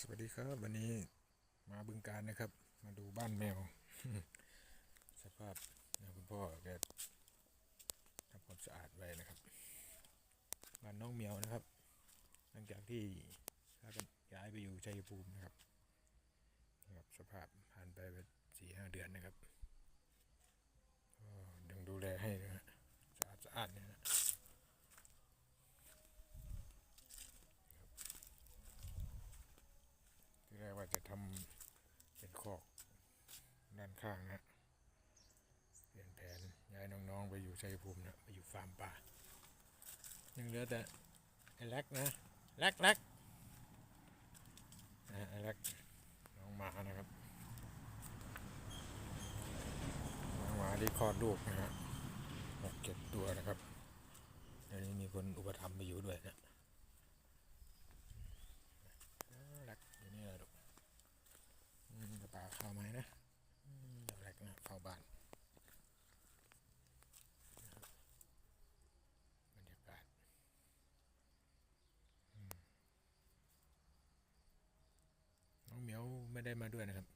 สวัสดีครับ วันนี้มาบึงการนะครับ มาดูบ้านแมว สภาพนะคุณพ่อแกทำความสะอาดไว้นะครับ บ้านน้องเมียวนะครับ หลังจากที่ถ้ากันย้ายไปอยู่ชัยภูมินะครับนะครับ สภาพผ่านไปสี่ห้าเดือนนะครับก็ยังดูแลให้นะฮะสะอาดสะอาดเนี่ยนะ ที่แรกจะทำเป็นคอกด้านข้างนะเปลี่ยนแผนย้ายน้องๆไปอยู่ชัยภูมินะไปอยู่ฟาร์มป่ายังเหลือแต่ไอ้แล็กนะแล็กแล็กนะไอ้แล็กน้องหมานะครับน้องหมาที่คลอดลูกนะฮะหกเจ็ดตัวนะครับเดี๋ยวนี้มีคนอุปถัมภ์ไปอยู่ด้วยนะ แรกอยู่นี่เลยลูกอืมกระเป๋าเข้าไหมนะอืมเดี๋ยวแรกนะเข้าบ้านนะครับบรรยากาศอืมน้องเหมียว ไม่ได้มาด้วยนะครับ